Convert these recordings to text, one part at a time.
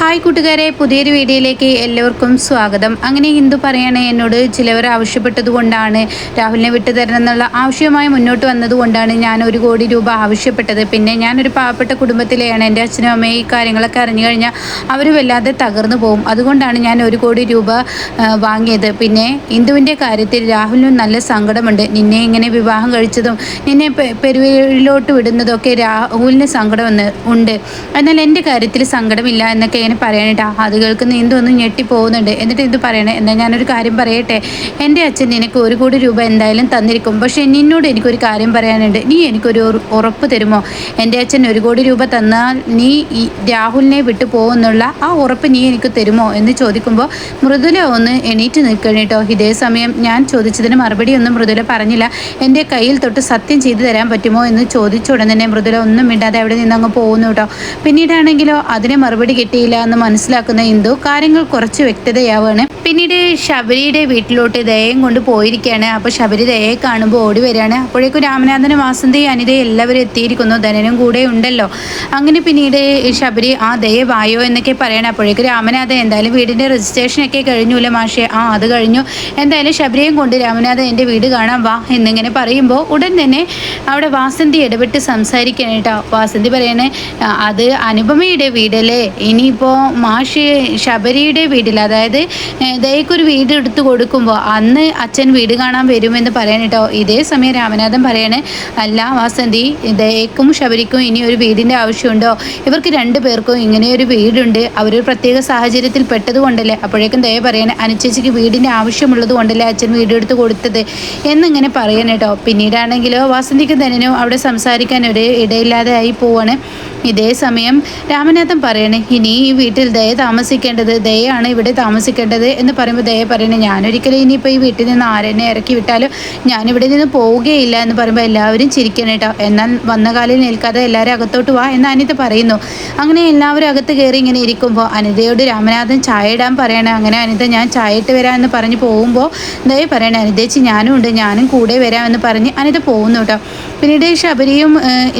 Hi കൂട്ടുകാരെ പുതിയൊരു വീഡിയോയിലേക്ക് എല്ലാവർക്കും സ്വാഗതം. അങ്ങനെ ഹിന്ദു പറയണേ എന്നോട് ചിലവർ ആവശ്യപ്പെട്ടതുകൊണ്ടാണ് രാഹുലിനെ വിട്ടു തരണം എന്നുള്ള ആവശ്യമായി മുന്നോട്ട് വന്നതുകൊണ്ടാണ് ഞാൻ ഒരു കോടി രൂപ ആവശ്യപ്പെട്ടത്. പിന്നെ ഞാനൊരു പാവപ്പെട്ട കുടുംബത്തിലെയാണ് എന്റെ അച്ഛനും അമ്മയും ഈ കാര്യങ്ങളൊക്കെ അറിഞ്ഞു കഴിഞ്ഞാൽ അവർ വല്ലാതെ തകർന്നു പോകും. അതുകൊണ്ടാണ് ഞാൻ ഒരു കോടി രൂപ വാങ്ങിയത്. പിന്നെ ഹിന്ദുവിന്റെ കാര്യത്തിൽ രാഹുലിനും നല്ല സങ്കടമുണ്ട്. നിന്നെ ഇങ്ങനെ വിവാഹം കഴിച്ചതും നിന്നെ പെരുവിലോട്ട് വിടുന്നതൊക്കെ രാഹുലിന് സങ്കടം ഉണ്ട്. എന്നാൽ എന്റെ കാര്യത്തിൽ സങ്കടമില്ല എന്നൊക്കെ ഇങ്ങനെ പറയണേട്ടാ അത് കേൾക്കുന്ന എന്തൊന്നും ഞെട്ടി പോകുന്നുണ്ട്. എന്നിട്ട് ഇത് പറയണേ എന്നാൽ ഞാനൊരു കാര്യം പറയട്ടെ? എന്റെ അച്ഛൻ നിനക്ക് ഒരു കോടി രൂപ എന്തായാലും തന്നിരിക്കും. പക്ഷേ നിന്നോട് എനിക്കൊരു കാര്യം പറയാനുണ്ട്. നീ എനിക്കൊരു ഉറ- ഉറപ്പ് തരുമോ? എന്റെ അച്ഛൻ ഒരു കോടി രൂപ തന്നാൽ നീ ഈ രാഹുലിനെ വിട്ടു പോകുന്നുള്ള ആ ഉറപ്പ് നീ എനിക്ക് തരുമോ? എന്ന് ചോദിക്കുമ്പോൾ മൃദുല ഒന്ന് എണീറ്റ് നിൽക്കണം കേട്ടോ ഇതേ സമയം ഞാൻ ചോദിച്ചതിന് മറുപടി ഒന്നും മൃദുല പറഞ്ഞില്ല. എന്റെ കയ്യിൽ തൊട്ട് സത്യം ചെയ്തു തരാൻ പറ്റുമോ എന്ന് ചോദിച്ച ഉടൻ തന്നെ മൃദുല ഒന്നും മിണ്ടാതെ അവിടെ നിന്ന് അങ്ങ് പോകുന്നു കേട്ടോ പിന്നീടാണെങ്കിലോ അതിന് മറുപടി കിട്ടിയില്ല. എന്ന് മനസ്സിലാക്കുന്ന ഇന്ദു കാര്യങ്ങൾ കുറച്ച് വ്യക്തതയാവാണ്. പിന്നീട് ശബരിയുടെ വീട്ടിലോട്ട് ദയം കൊണ്ട് പോയിരിക്കുകയാണ്. അപ്പോൾ ശബരി ദയെ കാണുമ്പോൾ ഓടി വരികയാണ്. അപ്പോഴേക്കും രാമനാഥനും വാസന്തി അനിതയും എല്ലാവരും എത്തിയിരിക്കുന്നു. ധനനും കൂടെ ഉണ്ടല്ലോ. അങ്ങനെ പിന്നീട് ശബരി ആ ദയ വായോ എന്നൊക്കെ പറയണം. അപ്പോഴേക്കും രാമനാഥൻ എന്തായാലും രജിസ്ട്രേഷൻ ഒക്കെ കഴിഞ്ഞൂല്ലേ മാഷേ. ആ അത് കഴിഞ്ഞു. എന്തായാലും ശബരിയും കൊണ്ട് രാമനാഥൻ എന്റെ വീട് കാണാൻ വാ എന്നിങ്ങനെ പറയുമ്പോൾ ഉടൻ തന്നെ അവിടെ വാസന്തി ഇടപെട്ട് സംസാരിക്കണം വാസന്തി പറയണേ അത് അനുപമയുടെ വീടല്ലേ? ഇനിയിപ്പോൾ മാഷ് ശബരിയുടെ വീട്ടിൽ അതായത് ദയക്കൊരു വീട് എടുത്ത് കൊടുക്കുമ്പോൾ അന്ന് അച്ഛൻ വീട് കാണാൻ വരുമെന്ന് പറയണം കേട്ടോ. ഇതേ സമയം രാമനാഥൻ പറയണേ അല്ല വാസന്തി ദയക്കും ശബരിക്കും ഇനി ഒരു വീടിന്റെ ആവശ്യമുണ്ടോ? ഇവർക്ക് രണ്ടു പേർക്കും ഇങ്ങനെ ഒരു വീടുണ്ട്. അവരൊരു പ്രത്യേക സാഹചര്യത്തിൽ പെട്ടതുകൊണ്ടല്ലേ? അപ്പോഴേക്കും ദയ പറയണേ അനുചേച്ചിക്ക് വീടിന്റെ ആവശ്യമുള്ളത് കൊണ്ടല്ലേ അച്ഛൻ വീട് എടുത്ത് കൊടുത്തത്? എന്നിങ്ങനെ പറയണം കേട്ടോ. പിന്നീടാണെങ്കിലോ വാസന്തിക്ക് തന്നെയോ അവിടെ സംസാരിക്കാൻ ഒരു ഇടയില്ലാതെ ആയി പോവാണ്. ഇതേ സമയം രാമനാഥൻ പറയണേ ഇനി ഈ വീട്ടിൽ ദയ താമസിക്കേണ്ടത് ദയാണ് ഇവിടെ താമസിക്കേണ്ടത് എന്ന് പറയുമ്പോൾ ദയ പറയണേ. ഞാനൊരിക്കലും ഇനിയിപ്പോൾ ഈ വീട്ടിൽ നിന്ന് ആരെന്നെ ഇറക്കി വിട്ടാലും ഞാനിവിടെ നിന്ന് പോവുകയില്ല എന്ന് പറയുമ്പോൾ എല്ലാവരും ചിരിക്കണം കേട്ടോ എന്നാൽ വന്ന കാലിൽ നിൽക്കാതെ എല്ലാവരും അകത്തോട്ട് വാ എന്ന് അനിത പറയുന്നു. അങ്ങനെ എല്ലാവരും അകത്ത് കയറി ഇങ്ങനെ ഇരിക്കുമ്പോൾ അനിതയോട് രാമനാഥൻ ചായ ഇടാൻ പറയണേ. അങ്ങനെ അനിത ഞാൻ ചായ ഇട്ട് വരാം എന്ന് പറഞ്ഞ് പോകുമ്പോൾ ദയ പറയണേ അനിതേച്ചി ഞാനും ഉണ്ട്. ഞാനും കൂടെ വരാമെന്ന് പറഞ്ഞ് അനിത പോകുന്നു കേട്ടോ പിന്നീട് ശബരിയും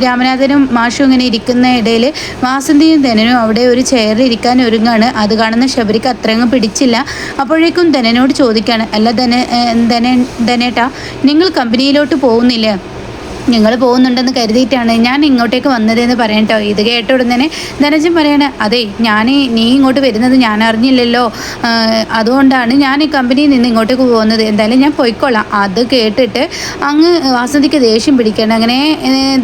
രാമനാഥനും മാഷും ഇങ്ങനെ ഇരിക്കുന്ന ഇടയിൽ വാസന്തിയും ധനനും അവിടെ ഒരു ചെയറിൽ ഇരിക്കാൻ ഒരുങ്ങാണ്. അത് കാണുന്ന ശബരിക്ക് അത്രയങ്ങ് പിടിച്ചില്ല. അപ്പോഴേക്കും ധനനോട് ചോദിക്കാണ് അല്ല ധന ധന ധനേട്ടാ നിങ്ങൾ കമ്പനിയിലോട്ട് പോകുന്നില്ലേ? നിങ്ങൾ പോകുന്നുണ്ടെന്ന് കരുതിയിട്ടാണ് ഞാൻ ഇങ്ങോട്ടേക്ക് വന്നതെന്ന് പറയട്ടോ ഇത് കേട്ട ഉടനെ ധനജൻ പറയണ അതെ ഞാൻ നീ ഇങ്ങോട്ട് വരുന്നത് ഞാൻ അറിഞ്ഞില്ലല്ലോ. അതുകൊണ്ടാണ് ഞാൻ ഈ കമ്പനിയിൽ നിന്ന് ഇങ്ങോട്ടേക്ക് പോകുന്നത്. എന്തായാലും ഞാൻ പോയിക്കോളാം അത് കേട്ടിട്ട് അങ്ങ് വാസന്തിക്ക് ദേഷ്യം പിടിക്കണം അങ്ങനെ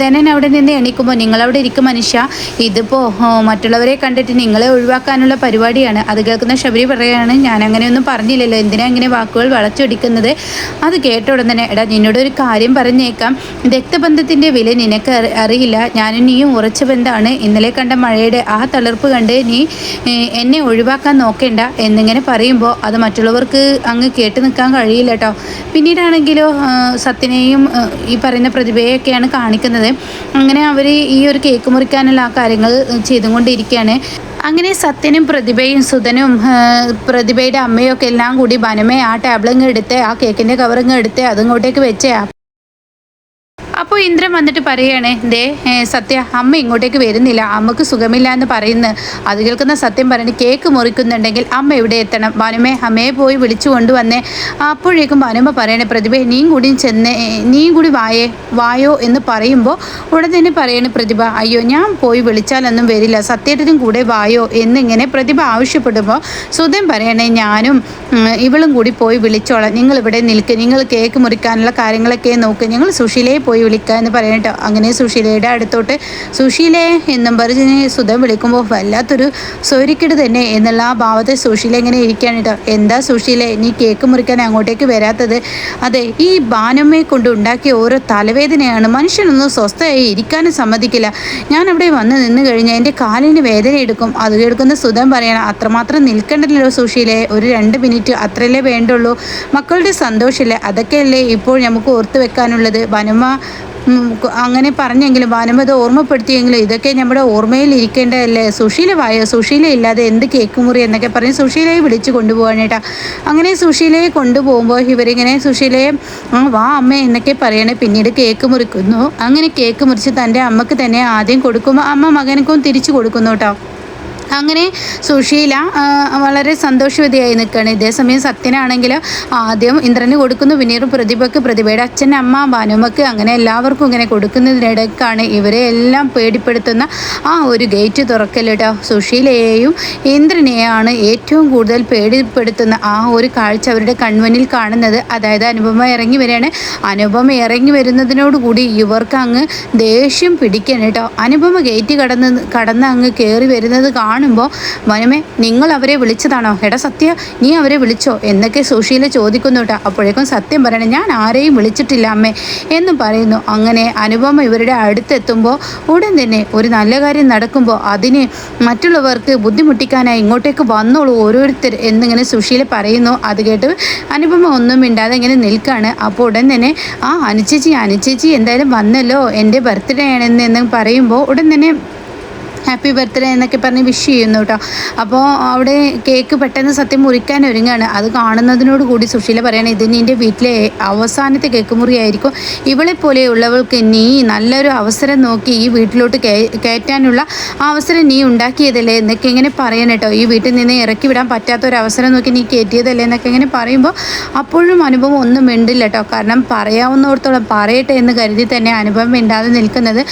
ധനൻ അവിടെ നിന്ന് എണീക്കുമ്പോൾ നിങ്ങളവിടെ ഇരിക്കും മനുഷ്യ. ഇതിപ്പോൾ മറ്റുള്ളവരെ കണ്ടിട്ട് നിങ്ങളെ ഒഴിവാക്കാനുള്ള പരിപാടിയാണ്. അത് കേൾക്കുന്ന ശബരി പറയുകയാണ് ഞാൻ അങ്ങനെയൊന്നും പറഞ്ഞില്ലല്ലോ. എന്തിനാ ഇങ്ങനെ വാക്കുകൾ വളച്ചൊടിക്കുന്നത്? അത് കേട്ട ഉടനെ എടാ നിന്നോട് ഒരു കാര്യം പറഞ്ഞേക്കാം. രക്തബന്ധത്തിന്റെ വില നിനക്ക് അറി- അറിയില്ല. ഞാനും നീയും ഉറച്ച ബന്ധമാണ്. ഇന്നലെ കണ്ട മഴയുടെ ആ തളിർപ്പ് കണ്ട് നീ എന്നെ ഒഴിവാക്കാൻ നോക്കേണ്ട എന്നിങ്ങനെ പറയുമ്പോൾ അത് മറ്റുള്ളവർക്ക് അങ്ങ് കേട്ട് നിൽക്കാൻ കഴിയില്ല കേട്ടോ പിന്നീടാണെങ്കിലോ സത്യനെയും ഈ പറയുന്ന പ്രതിഭയൊക്കെയാണ് കാണിക്കുന്നത്. അങ്ങനെ അവർ ഈ ഒരു കേക്ക് മുറിക്കാനുള്ള ആ കാര്യങ്ങൾ ചെയ്തുകൊണ്ടിരിക്കുകയാണ്. അങ്ങനെ സത്യനും പ്രതിഭയും സുധനും പ്രതിഭയുടെ അമ്മയും ഒക്കെ എല്ലാം കൂടി ബനമേ ആ ടാബ്ലങ്ങ് എടുത്ത് ആ കേക്കിന്റെ കവറിങ് എടുത്ത് അതിങ്ങോട്ടേക്ക് വെച്ചേ അപ്പോൾ ഇന്ദ്രൻ വന്നിട്ട് പറയുകയാണേ ദേ സത്യ അമ്മ ഇങ്ങോട്ടേക്ക് വരുന്നില്ല. അമ്മയ്ക്ക് സുഖമില്ല എന്ന് പറയുന്നു. അത് കേൾക്കുന്ന സത്യം പറഞ്ഞ് കേക്ക് മുറിക്കുന്നുണ്ടെങ്കിൽ അമ്മ ഇവിടെ എത്തണം? ഭാനുമേ അമ്മയെ പോയി വിളിച്ചു കൊണ്ടുവന്നേ. അപ്പോഴേക്കും ഭാനുമ പറയണേ പ്രതിഭ നീയും കൂടി ചെന്നേ നീയും കൂടി വായേ വായോ എന്ന് പറയുമ്പോൾ ഉടൻ തന്നെ പറയണേ പ്രതിഭ അയ്യോ ഞാൻ പോയി വിളിച്ചാലൊന്നും വരില്ല. സത്യേട്ടനും കൂടെ വായോ എന്നിങ്ങനെ പ്രതിഭ ആവശ്യപ്പെടുമ്പോൾ സുധൻ പറയണേ ഞാനും ഇവളും കൂടി പോയി വിളിച്ചോളാം. നിങ്ങൾ ഇവിടെ നിൽക്ക്. നിങ്ങൾ കേക്ക് മുറിക്കാനുള്ള കാര്യങ്ങളൊക്കെ നോക്കുക ഞങ്ങൾ സുശീലയെ പോയി വിളിക്കുക എന്ന് പറയട്ടോ അങ്ങനെ സുശീലയുടെ അടുത്തോട്ട് സുശീലേ എന്നും പറഞ്ഞ് സുധം വിളിക്കുമ്പോൾ വല്ലാത്തൊരു സൗരിക്കെട് തന്നെ എന്നുള്ള ആ ഭാവത്തെ സുശീല ഇങ്ങനെ ഇരിക്കുകയാണ് കേട്ടോ. എന്താ സുശീലേ നീ കേക്ക് മുറിക്കാൻ അങ്ങോട്ടേക്ക് വരാത്തത്? അതെ ഈ ബാനമ്മയെ കൊണ്ട് ഉണ്ടാക്കിയ ഓരോ തലവേദനയാണ് മനുഷ്യനൊന്നും സ്വസ്ഥമായി ഇരിക്കാനും സമ്മതിക്കില്ല. ഞാൻ അവിടെ വന്ന് നിന്ന് കഴിഞ്ഞാൽ എന്റെ കാലിന് വേദന എടുക്കും. അത് കേൾക്കുന്ന സുധം പറയണം അത്രമാത്രം നിൽക്കണ്ടല്ലോ സുശീലെ ഒരു രണ്ട് മിനിറ്റ് അത്രയല്ലേ വേണ്ടുള്ളൂ. മക്കളുടെ സന്തോഷമില്ലേ അതൊക്കെയല്ലേ ഇപ്പോൾ നമുക്ക് ഓർത്ത് വെക്കാനുള്ളത്? വനമ്മ അങ്ങനെ പറഞ്ഞെങ്കിലും ഭാനുമതി ഓർമ്മപ്പെടുത്തിയെങ്കിലും ഇതൊക്കെ നമ്മുടെ ഓർമ്മയിൽ ഇരിക്കേണ്ടതല്ലേ? സുശീല വായോ? സുശീല ഇല്ലാതെ എന്ത് കേക്ക് മുറി എന്നൊക്കെ പറഞ്ഞ് സുശീലയെ വിളിച്ചു കൊണ്ടുപോകാനേട്ടാ അങ്ങനെ സുശീലയെ കൊണ്ടുപോകുമ്പോൾ ഇവരിങ്ങനെ സുശീലയെ "ആ, വാ അമ്മ എന്നൊക്കെ പറയണേ. പിന്നീട് കേക്ക് മുറിക്കുന്നു. അങ്ങനെ കേക്ക് മുറിച്ച് തന്റെ അമ്മയ്ക്ക് തന്നെ ആദ്യം കൊടുക്കുമ്പോൾ അമ്മ മകനക്കും തിരിച്ചു കൊടുക്കുന്നു കേട്ടോ. അങ്ങനെ സുശീല വളരെ സന്തോഷവതിയായി നിൽക്കുകയാണ്. ഇതേസമയം സത്യനാണെങ്കിൽ ആദ്യം ഇന്ദ്രന് കൊടുക്കുന്നു പിന്നീട് പ്രതിഭയ്ക്ക് പ്രതിഭയുടെ അച്ഛൻ അമ്മ ഭാനുമക്ക് അങ്ങനെ എല്ലാവർക്കും ഇങ്ങനെ കൊടുക്കുന്നതിനിടയ്ക്കാണ് ഇവരെ എല്ലാം പേടിപ്പെടുത്തുന്ന ആ ഒരു ഗേറ്റ് തുറക്കലിട്ട സുശീലയെയും ഇന്ദ്രനെയാണ് ഏറ്റവും കൂടുതൽ പേടിപ്പെടുത്തുന്ന ആ ഒരു കാഴ്ച അവരുടെ കൺമുന്നിൽ കാണുന്നത്. അതായത് അനുപമ ഇറങ്ങി വരികയാണ്. അനുപമ ഇറങ്ങി വരുന്നതിനോടുകൂടി ഇവർക്ക് അങ്ങ് ദേഷ്യം പിടിക്കണം കേട്ടോ. അനുപമ ഗേറ്റ് കടന്ന് കടന്ന് അങ്ങ് കയറി വരുന്നത് കാണുമ്പോൾ വനമേ നിങ്ങൾ അവരെ വിളിച്ചതാണോ? എടാ സത്യ നീ അവരെ വിളിച്ചോ? എന്നൊക്കെ സുശീല ചോദിക്കുന്നു കേട്ടോ. അപ്പോഴേക്കും സത്യം പറയണേ ഞാൻ ആരെയും വിളിച്ചിട്ടില്ല അമ്മേ എന്ന് പറയുന്നു. അങ്ങനെ അനുപമ ഇവരുടെ അടുത്തെത്തുമ്പോൾ ഉടൻ തന്നെ ഒരു നല്ല കാര്യം നടക്കുമ്പോൾ അതിന് മറ്റുള്ളവർക്ക് ബുദ്ധിമുട്ടിക്കാനായി ഇങ്ങോട്ടേക്ക് വന്നോളൂ ഓരോരുത്തർ എന്നിങ്ങനെ സുശീല പറയുന്നു. അത് കേട്ട് അനുപമ ഒന്നും മിണ്ടാതെ ഇങ്ങനെ നിൽക്കുകയാണ് അപ്പോൾ ഉടൻ തന്നെ ആ അനുചേച്ചി അനുചേച്ചി എന്തായാലും വന്നല്ലോ എന്റെ ബർത്ത്ഡേ ആണെന്ന് പറയുമ്പോൾ ഉടൻ തന്നെ ഹാപ്പി ബർത്ത്ഡേ എന്നൊക്കെ പറഞ്ഞ് വിഷ് ചെയ്യുന്നു കേട്ടോ അപ്പോൾ അവിടെ കേക്ക് പെട്ടെന്ന് സത്യം മുറിക്കാൻ ഒരുങ്ങാണ്. അത് കാണുന്നതിനോട് കൂടി സുശീല പറയുകയാണ് ഇത് നിന്റെ വീട്ടിലെ അവസാനത്തെ കേക്ക് മുറിയായിരിക്കും. ഇവളെ പോലെയുള്ളവൾക്ക് നീ നല്ലൊരു അവസരം നോക്കി ഈ വീട്ടിലോട്ട് കയറ്റാനുള്ള ആ അവസരം നീ ഉണ്ടാക്കിയതല്ലേ? എന്നൊക്കെ ഇങ്ങനെ പറയണം കേട്ടോ ഈ വീട്ടിൽ നിന്ന് ഇറക്കി വിടാൻ പറ്റാത്ത ഒരു അവസരം നോക്കി നീ കയറ്റിയതല്ലേ എന്നൊക്കെ ഇങ്ങനെ പറയുമ്പോൾ അപ്പോഴും അനുഭവം ഒന്നും മിണ്ടില്ല കേട്ടോ കാരണം പറയാവുന്നവർത്തോളം പറയട്ടെ എന്ന് കരുതി തന്നെ അനുഭവം മിണ്ടാതെ നിൽക്കുന്നത്.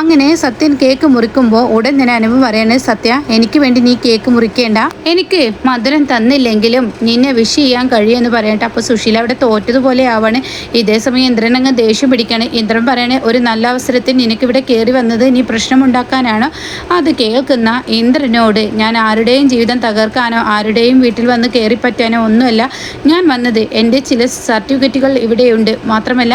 അങ്ങനെ സത്യൻ കേക്ക് മുറിക്കുമ്പോൾ ഉടൻ തന്നെ അനുഭവം പറയണേ സത്യ. എനിക്ക് വേണ്ടി നീ കേക്ക് മുറിക്കേണ്ട. എനിക്ക് മധുരം തന്നില്ലെങ്കിലും നിന്നെ വിഷ് ചെയ്യാൻ കഴിയുമെന്ന് പറയട്ടെ. അപ്പോൾ സുശീല അവിടെ തോറ്റതുപോലെ ആവാണ്. ഇതേ സമയം ഇന്ദ്രൻ അങ്ങ് ദേഷ്യം പിടിക്കാണ്. ഇന്ദ്രൻ പറയണേ ഒരു നല്ല അവസരത്തിൽ നിനക്കിവിടെ കയറി വന്നത് നീ പ്രശ്നമുണ്ടാക്കാനാണോ. അത് കേൾക്കുന്ന ഇന്ദ്രനോട് ഞാൻ ആരുടെയും ജീവിതം തകർക്കാനോ ആരുടെയും വീട്ടിൽ വന്ന് കയറി പറ്റാനോ ഒന്നുമല്ല. ഞാൻ വന്നത് എന്റെ ചില സർട്ടിഫിക്കറ്റുകൾ ഇവിടെയുണ്ട്. മാത്രമല്ല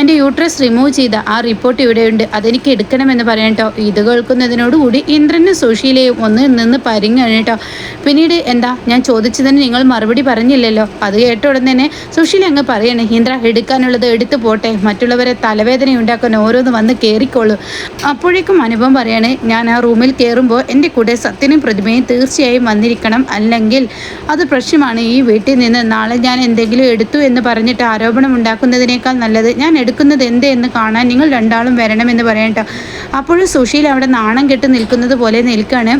എന്റെ യൂട്രസ് റിമൂവ് ചെയ്ത ആ റിപ്പോർട്ട് ഇവിടെയുണ്ട്. അതെനിക്ക് എടുക്കണമെന്ന് പറയട്ടോ ഇത് കേൾക്കുന്നതിനോടുകൂടി ഇന്ദ്രനും സുശീലയും ഒന്ന് നിന്ന് പരിങ്ങാണ് കേട്ടോ പിന്നീട് എന്താ? ഞാൻ ചോദിച്ചതിന് നിങ്ങൾ മറുപടി പറഞ്ഞില്ലല്ലോ. അത് കേട്ട ഉടൻ തന്നെ സുശീല അങ്ങ് പറയണേ ഇന്ദ്ര എടുക്കാനുള്ളത് എടുത്തു പോട്ടെ. മറ്റുള്ളവരെ തലവേദന ഉണ്ടാക്കാൻ ഓരോന്ന് വന്ന് കയറിക്കോളൂ അപ്പോഴേക്കും അനുഭവം പറയണേ ഞാൻ ആ റൂമിൽ കയറുമ്പോൾ എന്റെ കൂടെ സത്യനും പ്രതിമയും തീർച്ചയായും വന്നിരിക്കണം. അല്ലെങ്കിൽ അത് പ്രശ്നമാണ്. ഈ വീട്ടിൽ നിന്ന് നാളെ ഞാൻ എന്തെങ്കിലും എടുത്തു എന്ന് പറഞ്ഞിട്ട് ആരോപണം ഉണ്ടാക്കുന്നതിനേക്കാൾ നല്ലത് ഞാൻ എടുക്കുന്നത് എന്ത് എന്ന് കാണാൻ നിങ്ങൾ രണ്ടാളും വരണമെന്ന് പറയട്ടോ അപ്പോഴും സുശീൽ അവിടെ നാണം കെട്ട് നിൽക്കുന്നത് പോലെ നിൽക്കുകയാണ്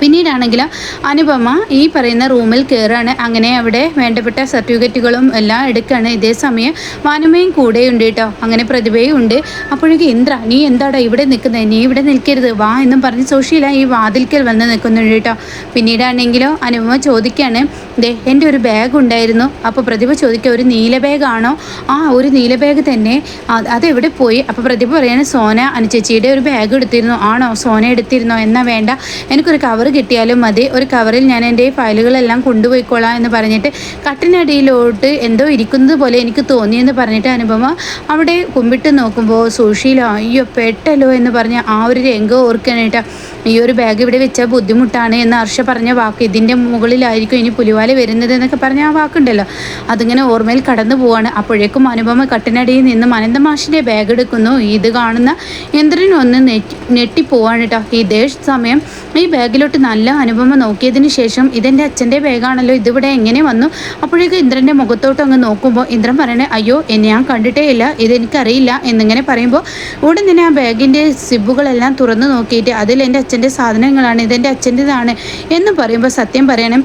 പിന്നീടാണെങ്കിൽ അനുപമ ഈ പറയുന്ന റൂമിൽ കയറുകയാണ് അങ്ങനെ അവിടെ വേണ്ടപ്പെട്ട സർട്ടിഫിക്കറ്റുകളും എല്ലാം എടുക്കുകയാണ് ഇതേ സമയം വാനുമയും ഉണ്ട് കേട്ടോ. അങ്ങനെ പ്രതിഭയും ഉണ്ട്. അപ്പോഴേക്കും ഇന്ദ്ര നീ എന്താടാ ഇവിടെ നിൽക്കുന്നത് നീ ഇവിടെ നിൽക്കരുത്. വാ എന്നും പറഞ്ഞ് സുശീല ഈ വാതിൽക്കൽ വന്ന് നിൽക്കുന്നുണ്ട് കേട്ടോ. പിന്നീടാണെങ്കിലോ അനുപമ ചോദിക്കുകയാണ് ദേ എന്റെ ഒരു ബാഗ് ഉണ്ടായിരുന്നു. അപ്പോൾ പ്രതിഭ ചോദിക്കുക ഒരു നീല ബാഗാണോ ആ ഒരു നീല ബാഗ് തന്നെ. അത് അതെവിടെ പോയി? അപ്പോൾ പ്രതിഭ പറയാണ് സോന അനുചേച്ചിയുടെ ഒരു ബാഗ് എടുത്തിരുന്നു. ആണോ? സോന എടുത്തിരുന്നോ? എന്നാ വേണ്ട. എനിക്കൊരു കവർ കിട്ടിയാലും മതി. ഒരു കവറിൽ ഞാൻ എന്റെ ഫയലുകളെല്ലാം കൊണ്ടുപോയിക്കോളാം എന്ന് പറഞ്ഞിട്ട് കട്ടിനടിയിലോട്ട് എന്തോ ഇരിക്കുന്നത് പോലെ എനിക്ക് തോന്നിയെന്ന് പറഞ്ഞിട്ട് അനുപമ അവിടെ കുമ്പിട്ട് നോക്കുമ്പോൾ സുശീല അയ്യോ പെട്ടല്ലോ എന്ന് പറഞ്ഞ് ആ ഒരു രംഗം ഓർക്കാനായിട്ട് ഈ ഒരു ബാഗ് ഇവിടെ വെച്ചാൽ ബുദ്ധിമുട്ടാണ് എന്ന് ഹർഷ പറഞ്ഞ വാക്ക് ഇതിന്റെ മുകളിലായിരിക്കും ഇനി പുലിവാല വരുന്നത് എന്നൊക്കെ പറഞ്ഞ ആ വാക്കുണ്ടല്ലോ. അതിങ്ങനെ ഓർമ്മയിൽ കടന്നു പോവാണ്. അപ്പോഴേക്കും അനുപമ കട്ടിനടിയിൽ നിന്ന് അനന്തമാഷിന്റെ ബാഗ് എടുക്കുന്നു. ഇത് കാണുന്ന ഇന്ദ്രനൊന്ന് നെറ്റി നെട്ടിപ്പോവാണ് കേട്ടോ. ഇതേ സമയം ഈ ബാഗിലോട്ട് നല്ല അനുപമ നോക്കിയതിന് ശേഷം ഇതെന്റെ അച്ഛന്റെ ബാഗാണല്ലോ ഇതിവിടെ എങ്ങനെ വന്നു? അപ്പോഴേക്കും ഇന്ദ്രന്റെ മുഖത്തോട്ട് അങ്ങ് നോക്കുമ്പോൾ ഇന്ദ്രൻ പറയണേ അയ്യോ എന്നെ ഞാൻ കണ്ടിട്ടേ ഇല്ല ഇതെനിക്കറിയില്ല എന്നിങ്ങനെ പറയുമ്പോൾ ഉടൻ തന്നെ ആ ബാഗിന്റെ സിബുകളെല്ലാം തുറന്നു നോക്കിയിട്ട് അതിൽ എന്റെ അച്ഛന്റെ സാധനങ്ങളാണ് ഇതെന്റെ അച്ഛന്റെതാണ് എന്ന് പറയുമ്പോൾ സത്യം പറയണം.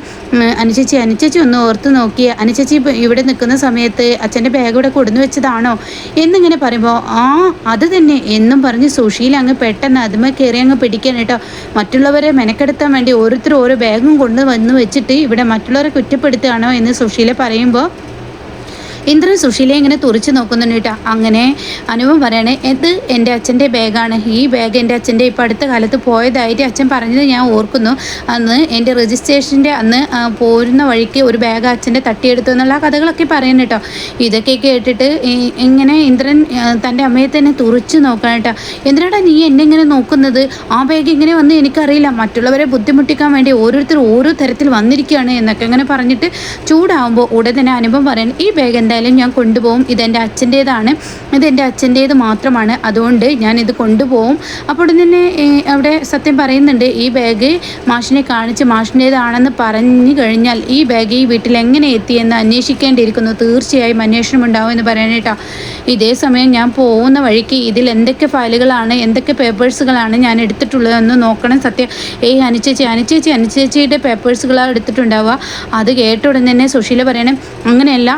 അനുചേച്ചി അനുചേച്ചി ഒന്ന് ഓർത്ത് നോക്കി അനുചേച്ചി ഇവിടെ നിൽക്കുന്ന സമയത്ത് അച്ഛന്റെ ബാഗ് ഇവിടെ കൊടുന്നു വെച്ചതാണോ? എന്നിങ്ങനെ പറയുമ്പോൾ ആ അത് തന്നെ എന്നും പറഞ്ഞ് സുശീൽ അങ്ങ് പെട്ടെന്ന് അതുമേ കയറി അങ്ങ് പിടിക്കാൻ കേട്ടോ. മറ്റുള്ളവരെ മെനക്കെടുത്താൻ വേണ്ടി ഓരോരുത്തർ ഓരോ ബാഗും കൊണ്ട് വന്ന് വെച്ചിട്ട് ഇവിടെ മറ്റുള്ളവരെ കുറ്റപ്പെടുത്തുകയാണോ എന്ന് സുശീല പറയുമ്പോൾ ഇന്ദ്രൻ സുശീലയെ ഇങ്ങനെ തുറച്ചു നോക്കുന്നുണ്ട് കേട്ടോ. അങ്ങനെ അനുപം പറയണേ ഇത് എന്റെ അച്ഛന്റെ ബാഗാണ്. ഈ ബാഗ് എന്റെ അച്ഛന്റെ ഇപ്പോൾ അടുത്ത കാലത്ത് പോയതായിട്ട് അച്ഛൻ പറഞ്ഞത് ഞാൻ ഓർക്കുന്നു. അന്ന് എന്റെ രജിസ്ട്രേഷന്റെ അന്ന് പോരുന്ന വഴിക്ക് ഒരു ബാഗ് അച്ഛന്റെ തട്ടിയെടുത്തു എന്നുള്ള കഥകളൊക്കെ പറയുന്നു കേട്ടോ. ഇതൊക്കെ കേട്ടിട്ട് ഇങ്ങനെ ഇന്ദ്രൻ തന്റെ അമ്മയെ തന്നെ തുറച്ചു നോക്കണം കേട്ടോ. എന്തിനാടാ നീ എന്നെ ഇങ്ങനെ നോക്കുന്നത്? ആ ബാഗ് ഇങ്ങനെ വന്ന് എനിക്കറിയില്ല. മറ്റുള്ളവരെ ബുദ്ധിമുട്ടിക്കാൻ വേണ്ടി ഓരോരുത്തർ ഓരോ തരത്തിൽ വന്നിരിക്കുകയാണ് എന്നൊക്കെ ഇങ്ങനെ പറഞ്ഞിട്ട് ചൂടാവുമ്പോൾ ഉടൻ തന്നെ അനുഭവം പറയാൻ ഈ ബാഗ് എന്തായാലും എന്തായാലും ഞാൻ കൊണ്ടുപോകും. ഇതെന്റെ അച്ഛന്റേതാണ് ഇതെന്റെ അച്ഛന്റേത് മാത്രമാണ്. അതുകൊണ്ട് ഞാൻ ഇത് കൊണ്ടുപോകും. അപ്പോൾ തന്നെ അവിടെ സത്യം പറയുന്നുണ്ട് ഈ ബാഗ് മാഷിനെ കാണിച്ച് മാഷിന്റേതാണെന്ന് പറഞ്ഞു കഴിഞ്ഞാൽ ഈ ബാഗ് ഈ വീട്ടിൽ എങ്ങനെ എത്തിയെന്ന് അന്വേഷിക്കേണ്ടിയിരിക്കുന്നു. തീർച്ചയായും അന്വേഷണം ഉണ്ടാവും എന്ന് പറയാനായിട്ടാ ഇതേ സമയം ഞാൻ പോകുന്ന വഴിക്ക് ഇതിൽ എന്തൊക്കെ ഫയലുകളാണ് എന്തൊക്കെ പേപ്പേഴ്സുകളാണ് ഞാൻ എടുത്തിട്ടുള്ളതെന്ന് നോക്കണം സത്യം. ഏയ് അനുചേച്ചി അനുചേച്ചി അനുചേച്ചിയുടെ പേപ്പേഴ്സുകളാണ് എടുത്തിട്ടുണ്ടാവുക. അത് കേട്ട ഉടനെ തന്നെ സുശീല പറയണേ അങ്ങനെയല്ല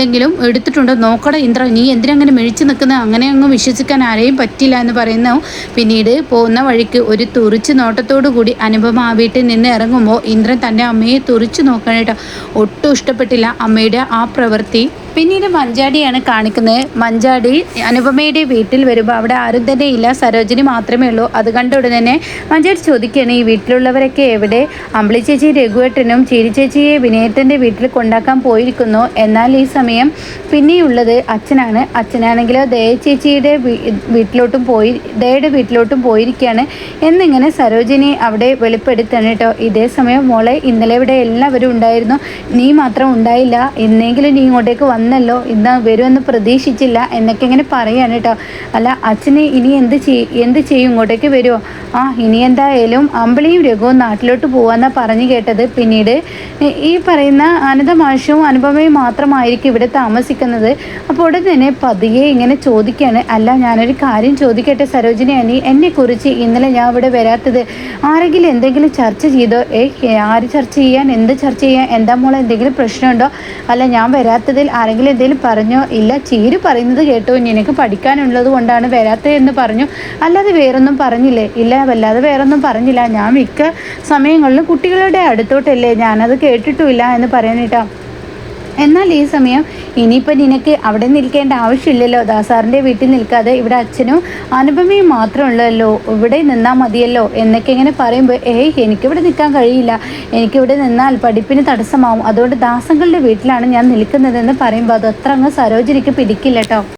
എന്തെങ്കിലും എടുത്തിട്ടുണ്ടോ? നോക്കട ഇന്ദ്ര നീ എന്തിനങ്ങനെ മെഴിച്ച് നിൽക്കുന്നത് അങ്ങനെ അങ്ങ് വിശ്വസിക്കാൻ ആരെയും പറ്റില്ല എന്ന് പറയുന്നു. പിന്നീട് പോകുന്ന വഴിക്ക് ഒരു തുറിച്ച് നോട്ടത്തോടു കൂടി അനുപമ ആ വീട്ടിൽ നിന്ന് ഇറങ്ങുമ്പോൾ ഇന്ദ്രൻ തന്റെ അമ്മയെ തുറിച്ച് നോക്കാനായിട്ട് ഒട്ടും ഇഷ്ടപ്പെട്ടില്ല. അമ്മയുടെ ആ പ്രവൃത്തി പിന്നീട് മഞ്ചാടിയാണ് കാണിക്കുന്നത്. മഞ്ചാടി അനുപമയുടെ വീട്ടിൽ വരുമ്പോൾ അവിടെ ആരും തന്നെ ഇല്ല സരോജിനി മാത്രമേ ഉള്ളൂ. അത് കണ്ട ഉടനെ മഞ്ചാടി ചോദിക്കുകയാണ് ഈ വീട്ടിലുള്ളവരൊക്കെ എവിടെ? അമ്പിളി ചേച്ചി രഘുവേട്ടനും ചേരി ചേച്ചിയെ വിനയത്തിന്റെ വീട്ടിൽ കൊണ്ടാക്കാൻ പോയിരിക്കുന്നു. എന്നാൽ ഈ സമയം പിന്നെയുള്ളത് അച്ഛനാണ്. അച്ഛനാണെങ്കിലോ ദയ ചേച്ചിയുടെ വീട്ടിലോട്ടും പോയി ദയയുടെ വീട്ടിലോട്ടും പോയിരിക്കുകയാണ്. എന്നിങ്ങനെ സരോജിനി അവിടെ വെളിപ്പെടുത്താണ് കേട്ടോ. ഇതേ സമയം മോളെ ഇന്നലെ ഇവിടെ എല്ലാവരും ഉണ്ടായിരുന്നു. നീ മാത്രം ഉണ്ടായില്ല. എന്നെങ്കിലും നീ ഇങ്ങോട്ടേക്ക് വന്നല്ലോ ഇന്ന് വരുമെന്ന് പ്രതീക്ഷിച്ചില്ല എന്നൊക്കെ ഇങ്ങനെ പറയാണ് കേട്ടോ അല്ല അച്ഛന് ഇനി എന്ത് ചെയ് എന്ത് ചെയ്യും? ഇങ്ങോട്ടേക്ക് വരുമോ ആ ഇനി എന്തായാലും അമ്പിളിയും രഘുവും നാട്ടിലോട്ട് പോവാന്നാണ് പറഞ്ഞു കേട്ടത്. പിന്നീട് ഈ പറയുന്ന അനന്തമാഷവും അനുപമയും മാത്രമായിരിക്കും ഇവിടെ താമസിക്കുന്നത്. അപ്പോൾ ഉടൻ തന്നെ പതിയെ ഇങ്ങനെ ചോദിക്കുകയാണ് അല്ല ഞാനൊരു കാര്യം ചോദിക്കട്ടെ സരോജിനി അനി എന്നെക്കുറിച്ച് ഇന്നലെ ഞാൻ ഇവിടെ വരാത്തത് ആരെങ്കിലും എന്തെങ്കിലും ചർച്ച ചെയ്തോ? ഏ ആര് ചർച്ച ചെയ്യാൻ? എന്ത് ചർച്ച ചെയ്യാൻ? എന്താ മോളെ എന്തെങ്കിലും പ്രശ്നമുണ്ടോ? അല്ല ഞാൻ വരാത്തതിൽ ആരെങ്കിലും എന്തെങ്കിലും പറഞ്ഞോ? ഇല്ല ചീര് പറയുന്നത് കേട്ടോ. നിനക്ക് പഠിക്കാനുള്ളത് കൊണ്ടാണ് വരാത്തത് എന്ന് പറഞ്ഞു. അല്ലാതെ വേറൊന്നും പറഞ്ഞില്ലേ? ഇല്ല വല്ലാതെ വേറൊന്നും പറഞ്ഞില്ല. ഞാൻ മിക്ക സമയങ്ങളിലും കുട്ടികളുടെ അടുത്തോട്ടല്ലേ. ഞാനത് കേട്ടിട്ടുമില്ല എന്ന് പറയാനിട്ടാ എന്നാൽ ഈ സമയം ഇനിയിപ്പോൾ നിനക്ക് അവിടെ നിൽക്കേണ്ട ആവശ്യമില്ലല്ലോ. ദാസാറിന്റെ വീട്ടിൽ നിൽക്കാതെ ഇവിടെ അച്ഛനും അനുപമയും മാത്രമുള്ളല്ലോ. ഇവിടെ നിന്നാൽ മതിയല്ലോ എന്നൊക്കെ ഇങ്ങനെ പറയുമ്പോൾ ഏയ് എനിക്കിവിടെ നിൽക്കാൻ കഴിയില്ല. എനിക്കിവിടെ നിന്നാൽ പഠിപ്പിന് തടസ്സമാവും. അതുകൊണ്ട് ദാസങ്ങളുടെ വീട്ടിലാണ് ഞാൻ നിൽക്കുന്നതെന്ന് പറയുമ്പോൾ അത് അത്ര അങ്ങ് സരോജിനിക്ക് പിടിക്കില്ല കേട്ടോ